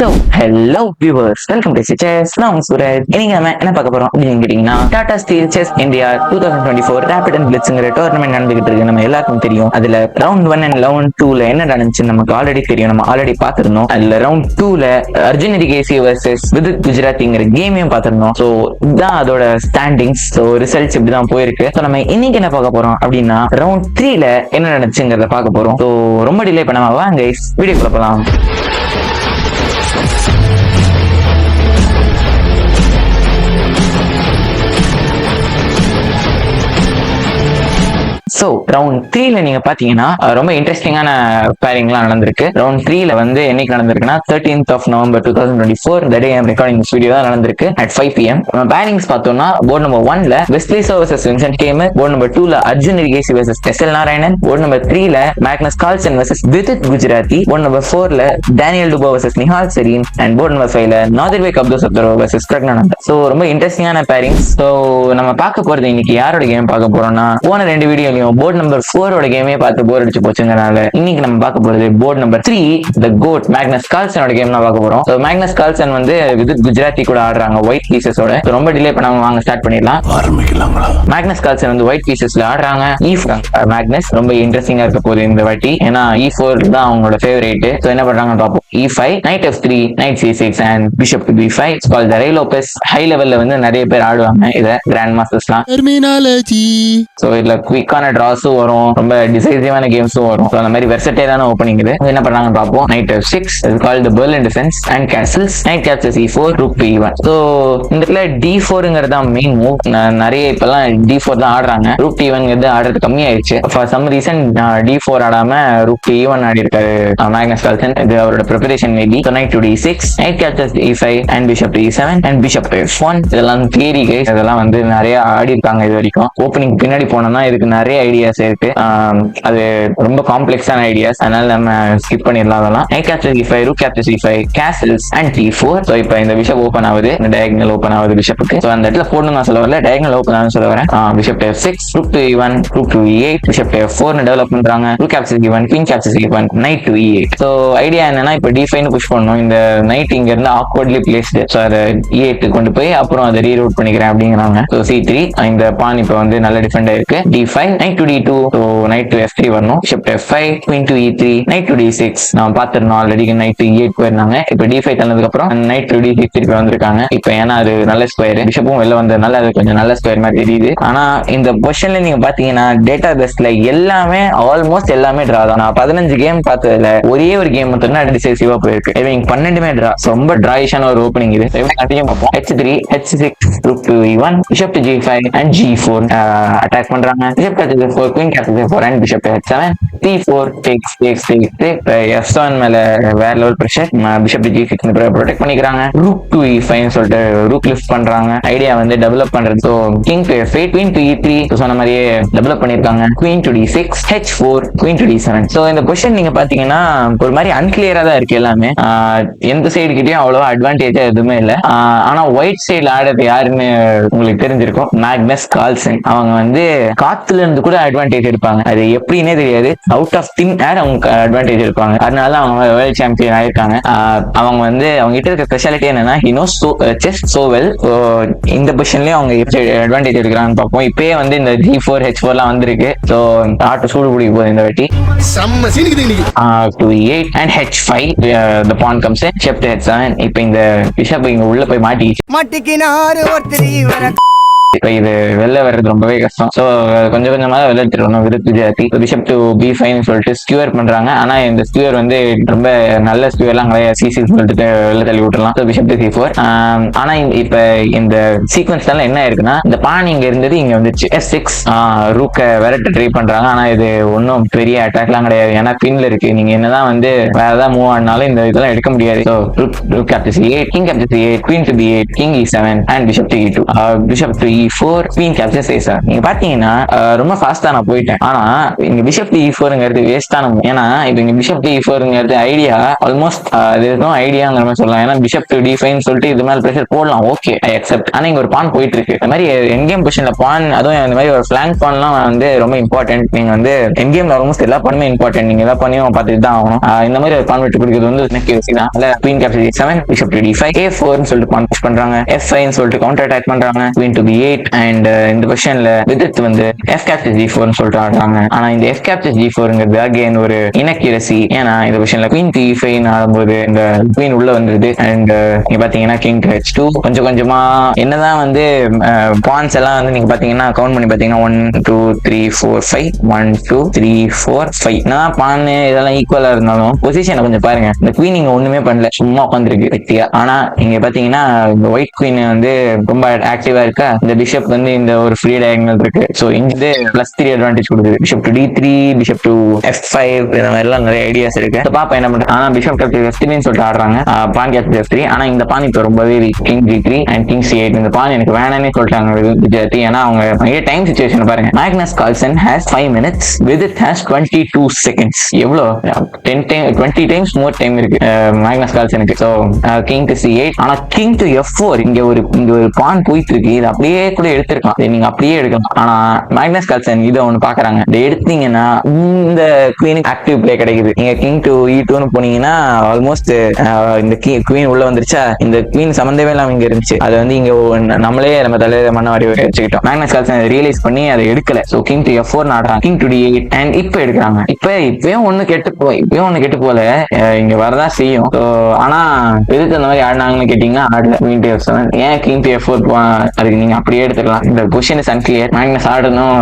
So hello viewers welcome to chess நான் சூரஜ். இன்னைக்கு நம்ம என்ன பார்க்க போறோம் அப்படின்னு கேட்டீங்கன்னா Tata Steel chess India two thousand twenty four rapid and பிளிட்ஸுங்கிற tournament நடந்துகிட்டு இருக்கு. நம்ம எல்லாருக்கும் தெரியும். அதுல ரவுண்ட் ஒன் அண்ட் ரவுண்ட் டூல என்ன நடந்துச்சு நமக்கு ஆல்ரெடி தெரியும். நம்ம ஆல்ரெடி பார்த்திருந்தோம். அதுல ரவுண்ட் டூல அர்ஜுன் எரிகேசி வர்சஸ் விதித் குஜராத்திங்கிற கேமையும் பார்த்திருந்தோம். ஸோ இதுதான் அதோட ஸ்டாண்டிங்ஸ் ஸோ ரிசல்ட்ஸ் இப்படிதான் போயிருக்கு. ஸோ நம்ம இன்னைக்கு என்ன பார்க்க போறோம் அப்படின்னா ரவுண்ட் த்ரீல என்ன நடந்துச்சுங்கிறத பார்க்க போறோம். ஸோ ரொம்ப டிலே பண்ணாம வாங்க வீடியோ போலாம். ஸோ ரவுண்ட் த்ரீல நீங்க பாத்தீங்கன்னா ரொம்ப இன்ட்ரெஸ்டிங்கான பேரிங்லாம் நடந்திருக்கு. ரவுண்ட் த்ரீல வந்து என்னைக்கு நடந்திருக்குன்னா thirteenth of November two thousand twenty four the day recording video தான் நடந்திருக்கு அட் ஃபைவ் பிஎம் பேரிங்ஸ் பார்த்தோம்னா போர்டு நம்பர் ஒன்ல Wesley So versus Vincent game board number டூல Arjun Erigaisi versus S L Narayanan board number த்ரீல Magnus Carlsen versus Vidit Gujrathi board number ஃபோர்ல Daniel Dubov versus Nihal Sarin and board number ஃபைவ்ல நாதர்வே கப்தோ சத்ரோ versus பிரக்னானந்த் so ரொம்ப இன்ட்ரெஸ்டிங்கான bearings so நம்ம பார்க்க போறது இன்னைக்கு யாரோட கேம் பார்க்க போறோம்னா போன ரெண்டு வீடியோலையும் போர்டு நம்பர் ஃபோரோட கேமே பார்த்து போர் அடிச்சு போச்சுங்கனால இன்னைக்கு நம்ம பார்க்க போறது board number three the goat Magnus கால்சனோட game தான் பார்க்க போறோம். மேக்னஸ் கால்சன் வந்து இது குஜராத்தி கூட ஆடுறாங்க ஒயிட் பீசஸோட ரொம்ப டிலே பண்ணாம வாங்க ஸ்டார்ட் பண்ணிடலாம். ஆரம்பிக்கலாங்களா? மேக்னஸ் கால்சன் வந்து ஒயிட் பீசஸ்ல ஆடுறாங்க. இ மேக்னஸ் ரொம்ப இன்ட்ரெஸ்டிங்கா இருக்க போகுது இந்த வாட்டி. ஏன்னா இ ஃபோர் தான் அவங்களோட ஃபேவரேட் ஸோ என்ன பண்றாங்கன்னு பார்ப்போம். E five knight f three knight c six and bishop to b five call the Lopez high லெவல்ல வந்து நிறைய பேர் ஆடுவாங்க இதை கிராண்ட் மாஸ்டர்ஸ்லாம் டெர்மினாலஜி ஸோ இதுல குவிக்கான டிராஸும் வரும். ரொம்ப டிசைசிவான கேம்ஸும் வரும். ஸோ அந்த மாதிரி வெர்சட்டைலான ஓப்பனிங் இது. என்ன பண்ணாங்க பார்ப்போம். நைட் சிக்ஸ் இது call the Berlin defence and castles knight capture e four rook b one so இந்த இடத்துல டி ஃபோருங்கிறது தான் மெயின் மூவ் நிறைய இப்பெல்லாம் டி ஃபோர் தான் ஆடுறாங்க. ரூப் டி ஒன்ங்கிறது ஆடுறது கம்மியாயிடுச்சு. For some reason d four ஆடாம ரூப் டி ஒன் ஆடி இருக்காரு மேக்னஸ் கால்சன் இது அவரோட preparation maybe so knight to d six knight capture e five and bishop d seven and bishop f one இதெல்லாம் தியரி கைஸ் இதெல்லாம் வந்து நிறைய ஆடி இருக்காங்க இது வரைக்கும். ஓப்பனிங் பின்னாடி போனோம்னா இதுக்கு நிறைய ஐடியாஸ் இருக்கு. அது ரொம்ப காம்ப்ளெக்ஸான ஐடியாஸ் அதனால நம்ம ஸ்கிப் பண்ணிடலாம் அதெல்லாம். A capture c five rook capture c five castles and d four so இப்போ இந்த பிஷப் ஓப்பன் ஆகுது. இந்த டயக்னல் ஓப்பன் ஆகுது பிஷப்புக்கு ஸோ அந்த இடத்துல போடணும் நான் சொல்ல வரல. டயக்னல் ஓப்பன் ஆகும் சொல்ல வரேன். Bishop f six rook to one rook to eight bishop f ஃபோர்னு டெவலப் பண்றாங்க. Rook capture c one ping capture c one knight to eight so idea என்னன்னா இப்போ டி ஃபைவ்னு புஷ் பண்ணணும். இந்த நைட் இங்க இருந்து ஆக்வர்ட்லி பிளேஸ்டு ஸோ அதை e இ எயிட்டு கொண்டு போய் அப்புறம் அதை ரீரூட் பண்ணிக்கிறேன் அப்படிங்கிறாங்க. ஸோ சி த்ரீ இந்த பான் இப்போ வந்து நல்ல டிஃபெண்ட் ஆயிருக்கு. D five knight to d two so knight to f three வரணும். Bishop f five queen to e three knight to d six நான் பார்த்துருந்தோம் ஆல்ரெடி நைட் டு எயிட் போயிருந்தாங்க. இப்போ டி ஃபைவ் தந்ததுக்கு அப்புறம் நைட் டு டி சிக்ஸ் திருப்பி வந்திருக்காங்க. இப்போ ஏன்னா அது நல்ல ஸ்கொயர் பிஷப்பும் வெளில வந்ததுனால அது கொஞ்சம் நல்ல ஸ்கொயர் மாதிரி தெரியுது. ஆனா இந்த பொசிஷன்ல நீங்க பாத்தீங்கன்னா டேட்டா பேஸ்ல எல்லாமே ஆல்மோஸ்ட் எல்லாமே டிரா தான். நான் பதினஞ்சு கேம் பார்த்ததுல ஒரே ஒரு கேம் மட்டும் தான் டிசைசிவா போயிருக்கு. இவங்க பன்னெண்டுமே டிரா ரொம்ப டிராயிஷான ஒரு ஓப்பனிங் இது. அதிகம் பார்ப்போம். H three h six group to one bishop to g five and g four attack பண்றாங்க. Bishop four queen capture four and bishop h seven three four takes takes takes f seven மேல வேற level pressure bishop g six protect பண்ணிக்கிறாங்க. Rook to e five சொல்லிட்டு rook lift பண்றாங்க. Idea வந்து develop பண்றது. So king to queen to e three சொன்ன மாதிரியே develop பண்ணிருக்காங்க queen to D six H four queen to D seven so இந்த position நீங்க பாத்தீங்கன்னா ஒரு மாதிரி அன்கிளியரா தான் இருக்கு எல்லாமே. எந்த சைடு கிட்டயும் அவ்வளவா அட்வான்டேஜா எதுவுமே இல்லை. ஆனா ஒயிட் சைடுல ஆடுறது யாருன்னு உங்களுக்கு தெரிஞ்சிருக்கும். மேக்னஸ் கால்சன் அவங்க வந்து காத்துல இருந்து கூட அட்வான்டேஜ் எடுப்பாங்க. அது எப்படின்னே தெரியாது. அவுட் ஆஃப் தின் ஏர் அவங்க அட்வான்டேஜ் எடுப்பாங்க. அதனால அவங்க வேர்ல்ட் சாம்பியன் ஆயிருக்காங்க. அவங்க வந்து அவங்க கிட்ட இருக்க ஸ்பெஷாலிட்டி என்னன்னா ஹினோ சோ செஸ் சோ வெல் இந்த பொசிஷன்லயும் அவங்க எப்படி அட்வான்டேஜ் எடுக்கிறாங்கன்னு பார்ப்போம். இப்பயே வந்து இந்த ஜி ஃபோர் ஹெச் ஃபோர்லாம் வந்திருக்கு. ஸோ ஆட்டு சூடு பிடிக்க போகுது இந்த வாட்டி. To eight and H five the pawn comes ஷெப்ட் H seven இப்போ இந்த பிஷப் இங்க உள்ள போய் மாட்டிக்கிச்சு. மாட்டிக்கினாரு ஒருத்தர் இப்போ இது வெளில வர்றது ரொம்பவே கஷ்டம். ஸோ கொஞ்சம் கொஞ்சமா வெளில எடுத்துருக்கணும் Vidit Gujrathi bishop to B five சொல்லிட்டு ஸ்கியூர் பண்றாங்க. ஆனா இந்த ஸ்கியூர் வந்து ரொம்ப நல்ல ஸ்கியூர்லாம் கிடையாது. சிசி சொல்லிட்டு வெளில தள்ளி விட்டுலாம் so bishop to C four ஆனா இந்த- இப்ப இந்த சீக்வன்ஸ்ல என்ன இருக்குன்னா இந்த பான் இங்க இருந்தது இங்க வந்துருச்சு எஸ் சிக்ஸ் ரூக்க விரட்ட ட்ரை பண்றாங்க. ஆனா இது ஒன்றும் பெரிய அட்டாக்லாம் கிடையாது. ஏன்னா பின்ல இருக்கு. நீங்க என்னதான் வந்து வேற ஏதாவது மூவ் ஆனாலும் இந்த இதெல்லாம் எடுக்க முடியாது. So rook captures eight king captures eight queen to B eight king E seven and bishop to E two bishop to four queen capture size நீங்க பாத்தீங்கன்னா ரொம்ப ஃபாஸ்டா நான் போயிட்டேன். ஆனா e இங்க பிஷப் டி ஃபோருங்கிறது வேஸ்டான ஏன்னா இப்போ இங்க பிஷப் டி ஃபோருங்கிறது ஐடியா ஆல்மோஸ்ட் அது எதுவும் ஐடியாங்கிற மாதிரி சொல்லலாம். ஏன்னா பிஷப் டு டி ஃபைன் சொல்லிட்டு இது மேல ப்ரெஷர் போடலாம். ஓகே ஐ அக்செப்ட் ஆனா இங்க ஒரு பான் போயிட்டு இருக்கு இந்த மாதிரி என்கேம் பொசிஷன்ல பான் அதுவும் இந்த மாதிரி ஒரு ஃபிளாங்க் பான்லாம் வந்து ரொம்ப இம்பார்ட்டன்ட் நீங்க வந்து என்கேம்ல ஆல்மோஸ்ட் எல்லா பானுமே இம்பார்ட்டன்ட் நீங்க எல்லா பானையும் பார்த்துட்டு தான் ஆகணும். இந்த மாதிரி ஒரு பான் விட்டு கொடுக்கிறது வந்து எனக்கு யோசிக்கலாம் இல்ல queen capture seven bishop to D five A ஃபோர்னு சொல்லிட்டு பான் புஷ் பண்றாங்க. எஃப் ஃபைவ்னு சொல்லிட்டு கவுண்டர் அட்டாக் பண்றாங்க. Queen to B eight and uh, இந்த கொஸ்டின்ல விதித் வந்து எஃப் கேப்சஸ் ஜி ஃபோர்னு சொல்லிட்டு ஆடுறாங்க. ஆனா இந்த எஃப் கேப்சஸ் ஜி ஃபோருங்கிறது அகேன் ஒரு இனக்கிரசி ஏன்னா இந்த கொஸ்டின்ல குயின் டி ஃபைன் ஆடும்போது இந்த குயின் உள்ள வந்துருது. அண்ட் uh, நீங்க பாத்தீங்கன்னா கிங் ஹெச் டூ கொஞ்சம் கொஞ்சமா என்னதான் வந்து uh, பான்ஸ் எல்லாம் வந்து நீங்க பாத்தீங்கன்னா கவுண்ட் பண்ணி பாத்தீங்கன்னா one two three four five one two three four five நான் பான் இதெல்லாம் ஈக்குவலா இருந்தாலும் பொசிஷனை கொஞ்சம் பாருங்க. இந்த குவீன் இங்க ஒண்ணுமே பண்ணல. சும்மா உட்காந்துருக்கு வெட்டியா. ஆனா நீங்க பாத்தீங்கன்னா இந்த ஒயிட் குவீன் வந்து ரொம்ப ஆக்டிவா இருக்கா? இந்த பிஷப் வந்து இந்த ஒரு ஃப்ரீ டயக்னல் இருக்கு. ஸோ இங்கே பிளஸ் த்ரீ அட்வான்டேஜ் கொடுக்குது. Bishop to D three bishop to F five இந்த மாதிரிலாம் எல்லாம் நிறைய ஐடியாஸ் இருக்கு. பாப்பா என்ன பண்றாங்க ஆனா பிஷப் கேப்டர் எஃப் த்ரீன்னு சொல்லிட்டு ஆடுறாங்க. பான் கேப்டர் எஃப் த்ரீ ஆனா இந்த பான் இப்போ ரொம்பவே king G three and king C eight இந்த பான் எனக்கு வேணானே சொல்லிட்டாங்க. விஜயத்தி ஏன்னா அவங்க டைம் சுச்சுவேஷன் பாருங்க Magnus Carlsen has five minutes with it has twenty two seconds எவ்வளோ? Ten time twenty times more time இருக்கு. Magnus கால்சனுக்கு so king to C eight ஆனா கிங் டு எஃப் ஃபோர் இங்க ஒரு இங்க ஒரு பான் போயிட்டு இருக்கு இது அப்படியே கூட எடுத்திருக்கலாம். நீங்க அப்படியே எடுக்கலாம். ஆனா மேக்னஸ் கல்சன் இதை ஒண்ணு பாக்குறாங்க. இதை எடுத்தீங்கன்னா இந்த குவீனுக்கு ஆக்டிவ் பிளே கிடைக்குது. நீங்க கிங் டு இ டூன்னு போனீங்கன்னா ஆல்மோஸ்ட் இந்த குவீன் உள்ள வந்துருச்சா? இந்த குவீன் சம்மந்தமே இல்லாம இங்க இருந்துச்சு. அது வந்து இங்க நம்மளே நம்ம தலையில மண்ண வாரி வச்சுக்கிட்டோம். மேக்னஸ் கல்சன் ரியலைஸ் பண்ணி அதை எடுக்கல. So king to F four ஆடுறாங்க king to D eight and இப்ப எடுக்கிறாங்க. இப்ப இப்பயும் ஒண்ணு கெட்டு போ இப்பயும் ஒண்ணு கெட்டு போல இங்க வரதான் செய்யும். ஆனா எதுக்கு அந்த மாதிரி ஆடினாங்கன்னு கேட்டீங்கன்னா ஆடல. குவீன் டு எஃப் செவன் ஏன் கிங் டு எஃப் ஃபோர் அதுக்கு நீங்க அப்படியே எடுத்துக்கலாம். இந்த பொசிஷன் இஸ் அன்கிளியர் மேக்னஸ் ஆடணும்.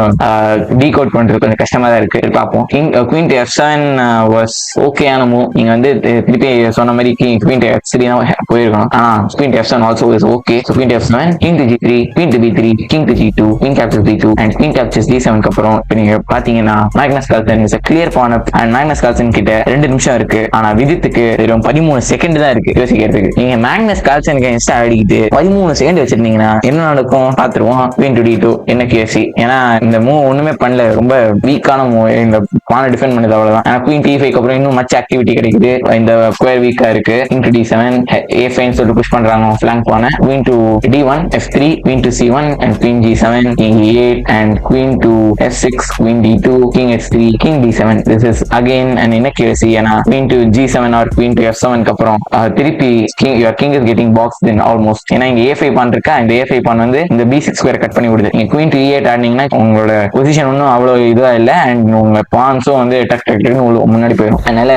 டீ கோட் பண்றது கொஞ்சம் கஷ்டமா தான் இருக்கு. பார்ப்போம். King queen to F seven was ஓகேயான move நீங்க வந்து திருப்பி சொன்ன மாதிரி குவீன் டு எஃப் த்ரீ தான் போயிருக்கணும். ஆனா queen to F seven also is okay so queen to F seven king to G three queen to B three king to G two king capture B two and king capture D செவனுக்கு அப்புறம் இப்போ நீங்க பாத்தீங்கன்னா Magnus Carlsen is clear pawn up and Magnus Carlsen கிட்ட ரெண்டு நிமிஷம் இருக்கு. ஆனா விதித்துக்கு வெறும் பதிமூணு செகண்ட் தான் இருக்கு. யோசிக்கிறதுக்கு. நீங்க மேக்னஸ் கால்சனுக்கு இன்ஸ்டா ஆடிக்கிட்டு பதிமூணு செகண்ட் வச்சிருந்தீங்கன்னா என்ன நடக்கும்? பாத்துருவோம் டு டி டூ என்ன கேசி ஏன்னா இந்த மூவ் ஒண்ணுமே பண்ணல. ரொம்ப வீக்கான மூவ் இந்த பானை டிஃபெண்ட் பண்ணது அவ்வளவுதான். ஆனா குவீன் டி ஃபைவ் அப்புறம் இன்னும் மச் ஆக்டிவிட்டி கிடைக்குது. இந்த ஸ்கொயர் வீக்கா இருக்கு. Into to D seven A five சொல்லிட்டு புஷ் பண்றாங்க. ஃபிளாங்க் பானை queen to D one F three queen to C one and queen G seven king eight and queen to F six queen D two king F three king D seven this is again and என்ன கேசி ஏன்னா queen to G seven or queen to F செவனுக்கு அப்புறம் திருப்பி king your king is getting box then almost ஏன்னா இங்க A five பான் இருக்கா இந்த ஏ ஃபைவ் பான் வந்து இந்த பி சிக்ஸ் ஸ்கொயர் கட் பண்ணி விடுது நீங்க குயின் த்ரீ எயிட் ஆடினீங்கன்னா உங்களோட பொசிஷன் ஒன்றும் அவ்வளோ இதுவா இல்லை அண்ட் உங்க பான்ஸும் வந்து டக் டக் டக்னு முன்னாடி போயிடும். அதனால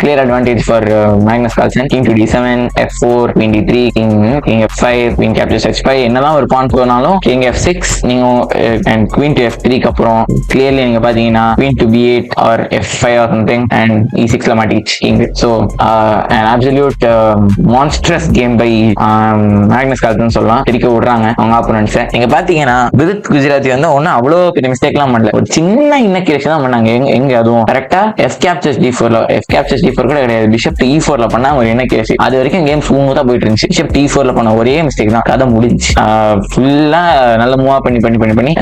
clear advantage for Magnus Carlsen king to D seven F four twenty three king king F five king capture H five என்னதான் ஒரு பான் போனாலும் கிங் எஃப் சிக்ஸ் நீங்க அண்ட் குயின் டு எஃப் த்ரீக்கு அப்புறம் கிளியர்லி நீங்க பாத்தீங்கன்னா queen to B eight or F five or something and E சிக்ஸ்ல மாட்டிச்சு king so and absolute monstrous game by Magnus Carlsen சொல்லலாம் பிரிக்க விடுறாங்க அவங்க ஆப்போனன்ட்ஸை இங்க பாத்தீங்கன்னா விதித் குஜராத்தி வந்து ஒன்னும் அவ்வளவு பெரிய மிஸ்டேக் எல்லாம் பண்ணல. ஒரு சின்ன இன்னக்கிரேஷன் தான் பண்ணாங்க. எங்க எங்க அதுவும்? கரெக்டா எஃப் கேப்சர்ஸ் டி ஃபோர்ல எஃப் கேப்சர்ஸ் டி ஃபோர் கூட கிடையாது. பிஷப் டி ஃபோர்ல பண்ணா ஒரு இன்னக்கிரேஷன் அது வரைக்கும் கேம் ஸ்மூத்தா போயிட்டு இருந்துச்சு. பிஷப் டி ஃபோர்ல பண்ண ஒரே மிஸ்டேக் தான். கதை முடிஞ்சு ஃபுல்லா நல்ல மூவா பண்ணி பண்ணி பண்ணி பண்ணி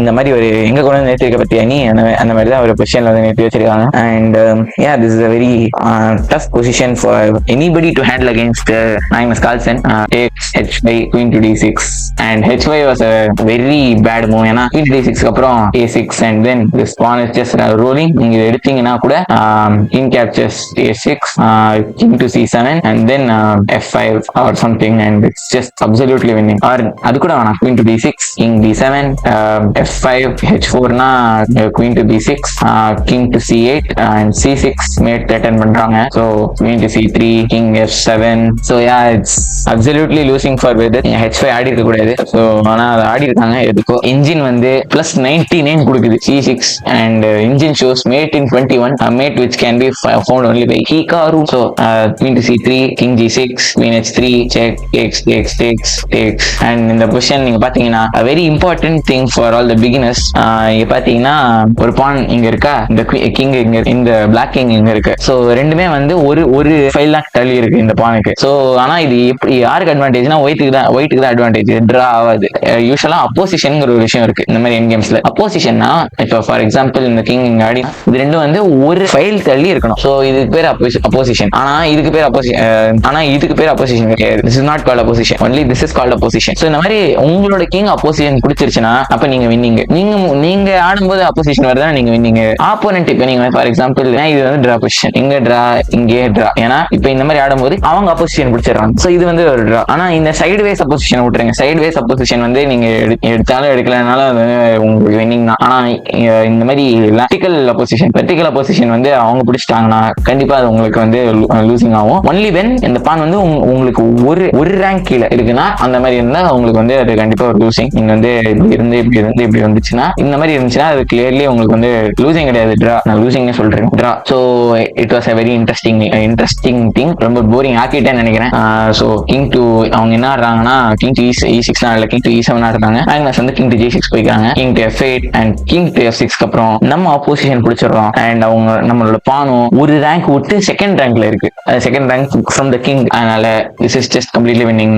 இந்த மாதிரி ஒரு எங்க கொண்டு வந்து நேற்று இருக்க பத்தியா நீ அந்த அந்த மாதிரி தான் ஒரு பொசிஷன்ல வந்து நேற்று வச்சிருக்காங்க. And yeah this is a very far anybody to handle anybody to miss against uh, Magnus Carlsen. Uh, takes h5 queen to H five was very bad move ஏன்னா ஹீட் டி சிக்ஸ்க்கு அப்புறம் A six and then this pawn is just rolling நீங்க எடுத்தீங்கன்னா கூட in captures A six king to C seven and then F five or something and it's just absolutely winning or அது கூட வேணாம் queen to B six king D seven F five H ஃபோர்னா queen to B six king to C eight and C six mate attempt பண்றாங்க so queen to C three king F seven so yeah it's absolutely losing for whether H five ஆடி இருக்கக்கூடாது so so ஆனா அதை ஆடி இருக்காங்க எதுக்கோ. Engine வந்து plus ninety nine கொடுக்குது c6 and uh, engine shows mate in 21 a mate which can be f- found only by hikaru. So uh, queen to c3 king g6 queen h3 check takes takes takes takes and இந்த position நீங்க பாத்தீங்கன்னா very important thing for all the beginners இங்க பாத்தீங்கன்னா ஒரு பான் இங்க இருக்கா? இந்த king இங்க இந்த பிளாக் கிங் இங்க இருக்கு. ஸோ ரெண்டுமே வந்து ஒரு ஒரு ஃபைவ் லேக் தள்ளி இருக்கு இந்த பானுக்கு ஸோ ஆனா இது எப்படி யாருக்கு அட்வான்டேஜ்னா ஒயிட்டுக்கு தான் ஒயிட்டுக்கு தான் அட்வான்டேஜ் ட்ரா ஆகுது யூஸ்வலா அப்போசிஷன்ங்கிற ஒரு விஷயம் இருக்கு இந்த மாதிரி என் கேம்ஸ்ல அப்போசிஷன்னா இப்போ ஃபார் எக்ஸாம்பிள் இந்த கிங் இங்க ஆடி இது ரெண்டும் வந்து ஒரு ஃபைல் தள்ளி இருக்கணும். ஸோ இதுக்கு பேர் அப்போசிஷன் ஆனா இதுக்கு பேர் அப்போசிஷன் ஆனா இதுக்கு பேர் அப்போசிஷன் கிடையாது. This is not called opposition only this is called opposition so இந்த மாதிரி உங்களோட கிங் அப்போசிஷன் பிடிச்சிருச்சுன்னா அப்ப நீங்க வின்னிங் நீங்க நீங்க ஆடும்போது அப்போசிஷன் வருதா நீங்க வின்னிங்க ஆப்போனன்ட் இப்போ நீங்க ஃபார் எக்ஸாம்பிள் இது வந்து ட்ரா பொசிஷன் இங்க ட்ரா இங்கே ட்ரா ஏன்னா இப்போ இந்த மாதிரி ஆடும்போது அவங்க அப்போசிஷன் பிடிச்சிடறாங்க. ஸோ இது வந்து ஒரு டிரா ஆனா இந்த சைடு வேஸ் அப்போசிஷன் விட்டுருங்க. சைடு வேஸ் அப்போசிஷன் வந்து நீங்க எடு- எடுத்தாலும் எடுக்கலனாலும் அது வந்து உங்களுக்கு வின்னிங் தான். ஆனா இந்த மாதிரி வெர்டிக்கல் பொசிஷன் வெர்டிக்கல் பொசிஷன் வந்து அவங்க பிடிச்சிட்டாங்கன்னா கண்டிப்பா அது உங்களுக்கு வந்து லூசிங் ஆகும். ஒன்லி வென் இந்த பான் வந்து உங்களுக்கு ஒரு ஒரு ரேங்க் கீழே இருக்குன்னா அந்த மாதிரி இருந்தா உங்களுக்கு வந்து அது கண்டிப்பா ஒரு லூசிங் நீங்க வந்து இப்படி இருந்து இப்படி இருந்து இப்படி வந்துச்சுன்னா இந்த மாதிரி இருந்துச்சுன்னா அது கிளியர்லி உங்களுக்கு வந்து லூசிங் கிடையாது. ட்ரா நான் லூசிங்னு சொல்றேன். Draw so it was a very interesting interesting thing ரொம்ப போரிங் ஆக்கிட்டேன்னு நினைக்கிறேன். ஸோ கிங் டூ அவங்க என்ன ஆடுறாங்கன்னா கிங் டு இ சிக்ஸ் ஆடல கிங் டு இ செவன் ஆடுறாங்க. மேக்னஸ் வந்து king to G six போய்க்காங்க king to F eight and king to F சிக்ஸ்க்கு அப்புறம் நம்ம அப்போசிஷன் பிடிச்சிடுறோம். அண்ட் அவங்க நம்மளோட பானும் ஒரு ரேங்க் விட்டு செகண்ட் ரேங்க்ல இருக்கு. Second rank from the king அதனால this is just completely winning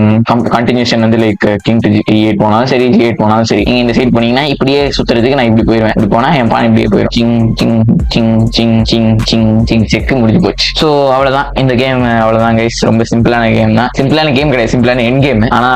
continuation வந்து like king to G eight போனாலும் சரி ஜி எயிட் போனாலும் சரி. நீங்க இந்த சைட் போனீங்கன்னா இப்படியே சுத்துறதுக்கு நான் இப்படி போயிருவேன். இப்படி போனா என் பான் இப்படியே போயிடும் சிங் சிங் சிங் சிங் சிங் சிங் சிங் செக்கு முடிஞ்சு போச்சு. ஸோ அவ்வளவுதான். இந்த கேம் அவ்வளவுதான் கைஸ் ரொம்ப சிம்பிளான கேம் தான். சிம்பிளான கேம் கிடையாது. சிம்பிளான என் கேம் ஆனா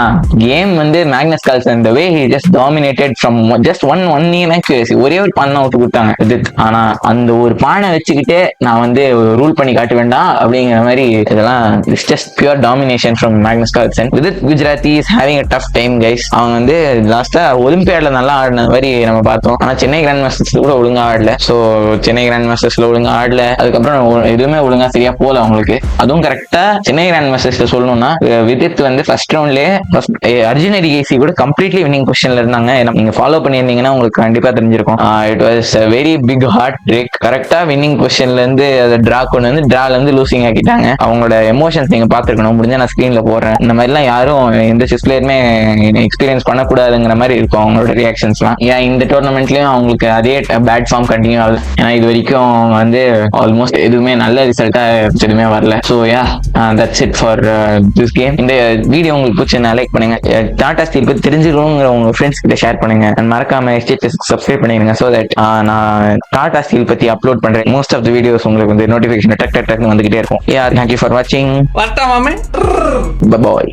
கேம் வந்து மேக்னஸ் கால்ஸ் அந்த way he just dominated from just one one year actually ஒரே ஒரு பான் அவுட் கொடுத்தாங்க. இது ஆனா அந்த ஒரு பானை வச்சுக்கிட்டு நான் வந்து ரூல் பண்ணி காட்ட வேண்டாம் அப்படிங்கிற மாதிரி இதெல்லாம் it's just pure domination from Magnus Carlsen with Gujrathi is having a tough time guys அவங்க வந்து லாஸ்டா ஒலிம்பியாட்ல நல்லா ஆடின மாதிரி நம்ம பார்த்தோம். ஆனா சென்னை கிராண்ட் மாஸ்டர்ஸ்ல கூட ஒழுங்கா ஆடல. சோ சென்னை கிராண்ட் மாஸ்டர்ஸ்ல ஒழுங்கா ஆடல. அதுக்கப்புறம் எதுவுமே ஒழுங்கா சரியா போல அவங்களுக்கு. அதுவும் கரெக்டா சென்னை கிராண்ட் மாஸ்டர்ஸ்ல சொல்லணும்னா விதித் வந்து ஃபர்ஸ்ட் ரவுண்ட்லயே அர்ஜுன் அடிகேசி கூட கம்ப்ளீட்லி வின்னிங் பொசிஷன்ல இருந்தாங்க. நீங்க ஃபாலோ பண்ணியிருந்தீங்கன்னா உங்களுக்கு கண்டிப்பா தெரிஞ்சிருக்கும். It was very big heartbreak கரெக்டா வின்னிங் பொசிஷன்ல இருந்து அதை டிரா கொண்டு வந்து டிரால இருந்து லூசிங் ஆக்கிட்டாங்க. அவங்களோட எமோஷன்ஸ் நீங்க பாத்துருக்கணும் முடிஞ்சா நான் ஸ்கிரீன்ல போடுறேன். இந்த மாதிரிலாம் யாரும் எந்த செஸ் பிளேயருமே எக்ஸ்பீரியன்ஸ் பண்ணக்கூடாதுங்கிற மாதிரி இருக்கும் அவங்களோட ரியாக்ஷன்ஸ்லாம் ஏன் இந்த டோர்னமெண்ட்லயும் அவங்களுக்கு அதே பேட் ஃபார்ம் கண்டினியூ ஆகுது ஏன்னா இது வரைக்கும் அவங்க வந்து ஆல்மோஸ்ட் எதுவுமே நல்ல ரிசல்ட்டா எதுவுமே வரல. So yeah that's it for this game இந்த வீடியோ உங்களுக்கு பிடிச்சா லைக் பண்ணுங்க. Uh, டாடா ஸ்டீல் பத்தி தெரிஞ்சுக்கணுங்கிற உங்க ஃப்ரெண்ட்ஸ் கிட்ட ஷேர் பண்ணுங்க. And மறக்காம எஸ்டேட்டஸ் சப்ஸ்கிரைப் பண்ணிடுங்க ஸோ தட் நான் டாடா ஸ்டீல் பத்தி அப்லோட் பண்றேன். மோஸ்ட் ஆஃப் த வீடியோஸ் உங்களுக்கு வந்து நோட்டிஃபிகேஷன் டக் டக் டக்னு வந்துகிட்டே இருக்கும். யா தேங்க்யூ ஃபார் வாட்சிங் வரட்டா மாமே. பாய்